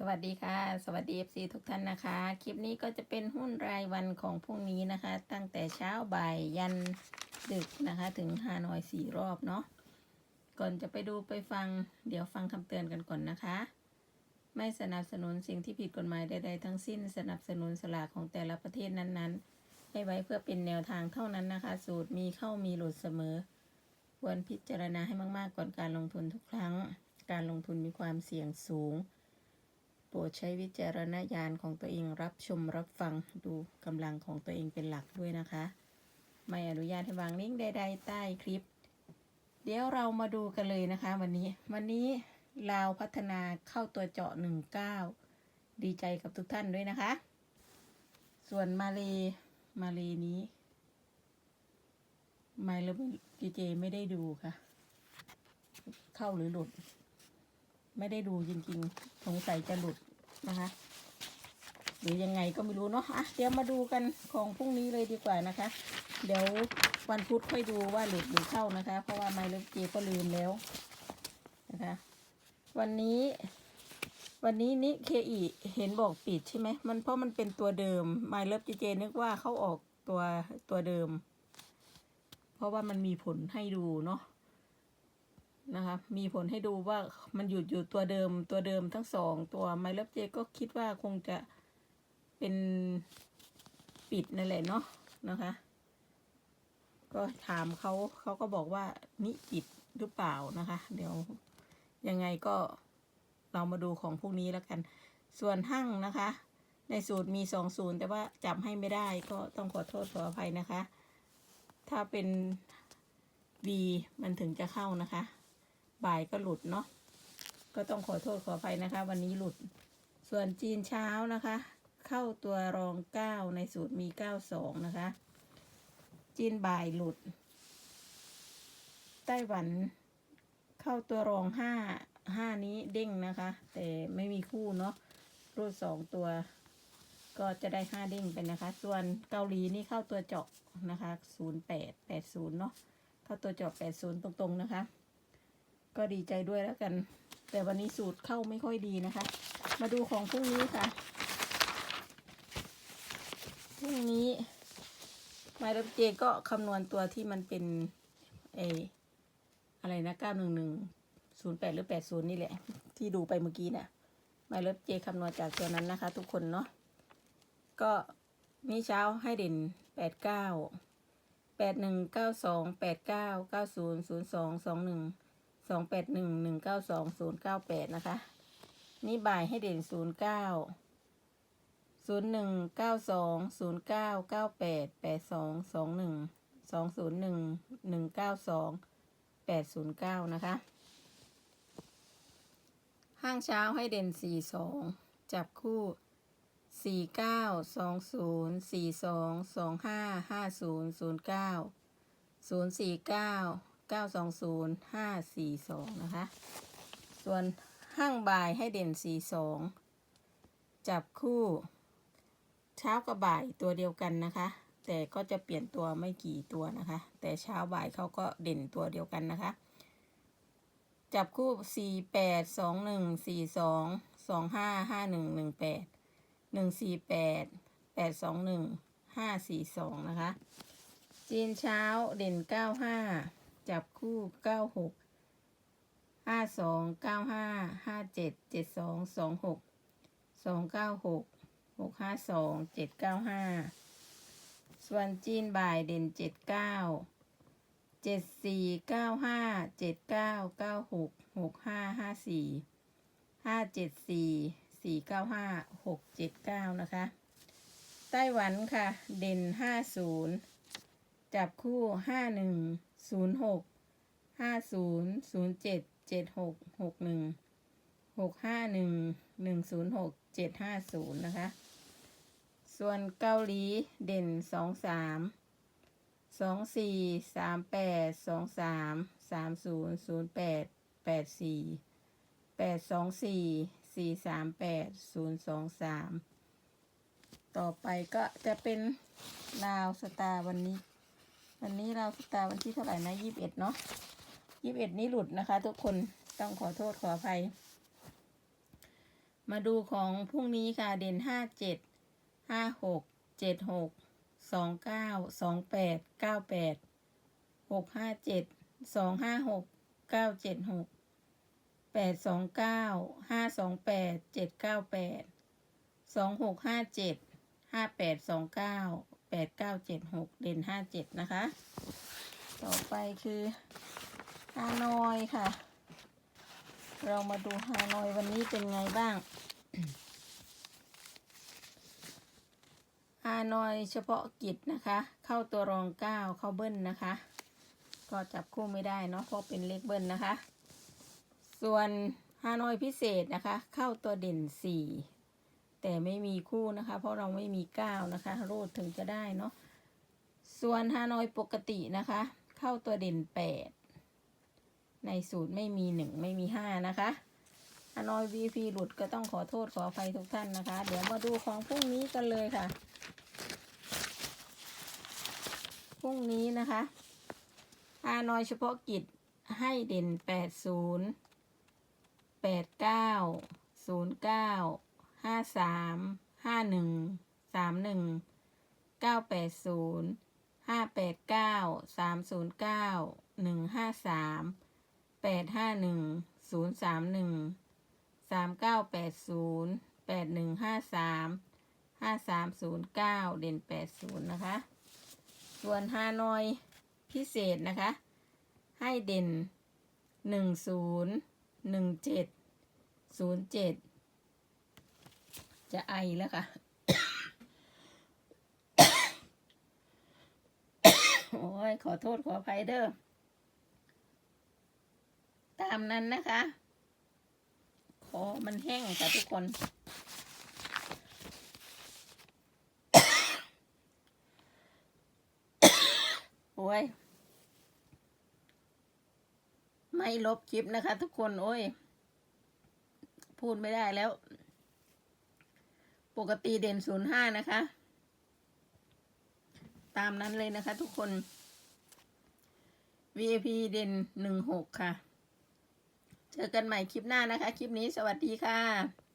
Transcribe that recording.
สวัสดีค่ะ สวัสดี FC ทุกท่านนะคะ คลิปนี้ก็จะเป็นหุ้นรายวันของพรุ่งนี้นะคะ ตั้งแต่เช้าบ่ายยันดึกนะคะ ถึงฮานอยสี่รอบเนาะก่อนจะไปดูไปฟัง เดี๋ยวฟังคำเตือนกันก่อนนะคะ ไม่สนับสนุนสิ่งที่ผิดกฎหมายใดๆทั้งสิ้นสนับสนุนสลากของแต่ละประเทศนั้นๆ ให้ไว้เพื่อเป็นแนวทางเท่านั้นนะคะ สูตรมีเข้ามีหลุดเสมอ ควรพิจารณาให้มากๆก่อนการลงทุนทุกครั้ง การลงทุนมีความเสี่ยงสูง โปรดใช้วิจารณญาณของตัวเองรับชมรับฟังดูกำลังของตัวเองเป็นหลักด้วยนะคะ ไม่อนุญาตให้วางลิงก์ใดๆใต้คลิป เดี๋ยวเรามาดูกันเลยนะคะ วันนี้ วันนี้ลาวพัฒนาเข้าตัวเจาะ 19 ดีใจกับทุกท่านด้วยนะคะ ส่วนมาเลมาเลนี้ไม่แล้วเจเจไม่ได้ดูค่ะ เข้าหรือหลุด ไม่ได้ดูจริงๆ สงสัยจะหลุดนะคะ หรือยังไงก็ไม่รู้เนาะอะเดี๋ยวมาดูกันของพรุ่งนี้เลยดีกว่านะคะ เดี๋ยววันพุธค่อยดูว่าหลุดหรือเข้านะคะ เพราะว่าไมล์เลิฟเจก็ลืมแล้วนะคะ วันนี้วันนี้นิเคอีเห็นบอกปิดใช่ไหมมันเพราะมันเป็นตัวเดิมไมล์เลิฟจเจนึกว่าเขาออกตัวตัวเดิม เพราะว่ามันมีผลให้ดูเนาะ นะคะ มีผลให้ดูว่ามันหยุดอยู่ตัวเดิมตัวเดิมทั้งสองตัวไมล์เลฟเจก็คิดว่าคงจะเป็นปิดนั่นแหละเนาะนะคะ ก็ถามเขาเขาก็บอกว่านิปิดหรือเปล่านะคะ เดี๋ยวยังไงก็เรามาดูของพวกนี้แล้วกัน ส่วนหั่งนะคะ ในสูตรมีสองศูนย์แต่ว่าจำให้ไม่ได้ก็ต้องขอโทษขออภัยนะคะ ถ้าเป็น V มันถึงจะเข้านะคะ บ่ายก็หลุดเนาะก็ต้องขอโทษขออภัยนะคะ วันนี้หลุด ส่วนจีนเช้านะคะ เข้าตัวรองเก้าในสูตรมีเก้าสองนะคะ จีนบ่ายหลุด ไต้หวันเข้าตัวรองห้าห้านี้เด้งนะคะ แต่ไม่มีคู่เนาะรูดสองตัว ก็จะได้ห้าเด้งไปนะคะ ส่วนเกาหลีนี่เข้าตัวเจาะนะคะศูนย์แปดแปดศูนย์เนาะเข้าตัวเจาะแปดศูนย์ตรงๆนะคะ ก็ดีใจด้วยแล้วกัน แต่วันนี้สูตรเข้าไม่ค่อยดีนะคะ มาดูของพรุ่งนี้ค่ะพรุ่งนี้ไมล์รับเจก็คำนวณตัวที่มันเป็นเออะไรนะเก้าหนึ่งหนึ่งศูนย์แปดหรือแปดศูนย์นี่แหละ ที่ดูไปเมื่อกี้เนี่ยไมล์รับเจคำนวณจากตัวนั้นนะคะ ทุกคนเนาะก็นี่เช้าให้เด่นแปดเก้าแปดหนึ่งเก้าสองแปดเก้าเก้าศูนย์ศูนย์สองสองหนึ่ง สองแปดหนึ่งหนึ่งเก้าสองศูนย์เก้าแปดนะคะ นี่บ่ายให้เด่นศูนย์เก้าศูนย์หนึ่งเก้าสองศูนย์เก้าเก้าแปดแปดสองสองหนึ่งสองศูนย์หนึ่งหนึ่งเก้าสองแปดศูนย์เก้านะคะ ห้างเช้าให้เด่นสี่สองจับคู่สี่เก้าสองศูนย์สี่สองสองห้าห้าศูนย์ศูนย์เก้าศูนย์สี่เก้า เก้าสองศูนย์ห้าสี่สองนะคะ ส่วนห้างบ่ายให้เด่นสี่สองจับคู่เช้ากับบ่ายตัวเดียวกันนะคะ แต่ก็จะเปลี่ยนตัวไม่กี่ตัวนะคะ แต่เช้าบ่ายเขาก็เด่นตัวเดียวกันนะคะ จับคู่สี่แปดสองหนึ่งสี่สองสองห้าห้าหนึ่งหนึ่งแปดหนึ่งสี่แปดแปดสองหนึ่งห้าสี่สองนะคะ จีนเช้าเด่นเก้าห้า จับคู่เก้าหกห้าสองเก้าห้าห้าเจ็ดเจ็ดสองสองหกสองเก้าหกหกห้าสองเจ็ดเก้าห้าส่วนจีนบ่ายเด่นเจ็ดเก้าเจ็ดสี่เก้าห้าเจ็ดเก้าเก้าหกหกห้าห้าสี่ห้าเจ็ดสี่สี่เก้าห้าหกเจ็ดเก้านะคะ ไต้หวันค่ะ เด่นห้าศูนย์จับคู่ห้าหนึ่งศูนย์หก ห้าศูนย์ศูนย์เจ็ดเจ็ดหกหกหนึ่งหกห้าหนึ่งหนึ่งศูนย์หกเจ็ดห้าศูนย์นะคะ ส่วนเกาหลีเด่นสองสามสองสี่สามแปดสองสามสามศูนย์ศูนย์แปดแปดสี่แปดสองสี่สี่สามแปดศูนย์สองสามต่อไปก็จะเป็นลาวสตาร์วันนี้ วันนี้เราวสตาร์วันที่เท่าไหร่นะยี่สิบเอ็ดเนาะ ยี่สิบเอ็ดนี้หลุดนะคะ ทุกคนต้องขอโทษขออภัย มาดูของพรุ่งนี้ค่ะเด่นห้าเจ็ดห้าหกเจ็ดหกสองเก้าสองแปดเก้าแปดหกห้าเจ็ดสองห้าหกเก้าเจ็ดหกแปดสองเก้าห้าสองแปดเจ็ดเก้าแปดสองหกห้าเจ็ดห้าแปดสองเก้าแปดเก้าเจ็ดหกเด่นห้าเจ็ดนะคะ ต่อไปคือ ฮานอยค่ะ เรามาดูฮานอยวันนี้เป็นไงบ้างฮานอยเฉพาะกิจนะคะ เข้าตัวรองเก้าเข้าเบิ้ลนะคะ ก็จับคู่ไม่ได้เนาะเพราะเป็นเลขเบิ้ลนะคะ ส่วนฮานอยพิเศษนะคะ เข้าตัวเด่นสี่แต่ไม่มีคู่นะคะ เพราะเราไม่มีเก้านะคะรูดถึงจะได้เนาะส่วนฮานอยปกตินะคะ เข้าตัวเด่นแปด ในสูตรไม่มีหนึ่งไม่มีห้านะคะอานอยฟีหลุดก็ต้องขอโทษขออภัยทุกท่านนะคะ เดี๋ยวมาดูของพรุ่งนี้กันเลยค่ะ พรุ่งนี้นะคะอานอยเฉพาะกิจให้เด่น 80 89 09 53 51 31 980 589 309 153 แปดห้าหนึ่งศูนย์สามหนึ่งสามเก้าแปดศูนย์แปดหนึ่งห้าสามห้าสามศูนย์เก้าเด่นแปดศูนย์นะคะ ส่วนฮานอยพิเศษนะคะ ให้เด่นหนึ่งศูนย์หนึ่งเจ็ดศูนย์เจ็ดจะไอแล้วค่ะ โอ้ย ขอโทษขออภัยเด้อ ตามนั้นนะคะ ขอมันแห้งค่ะทุกคน โอ้ย ไม่ลบคลิปนะคะ ทุกคน โอ้ย พูดไม่ได้แล้ว ปกติเด่นศูนย์ห้านะคะ ตามนั้นเลยนะคะทุกคน VIP เด่นหนึ่งหกค่ะ เจอกันใหม่คลิปหน้านะคะ คลิปนี้สวัสดีค่ะ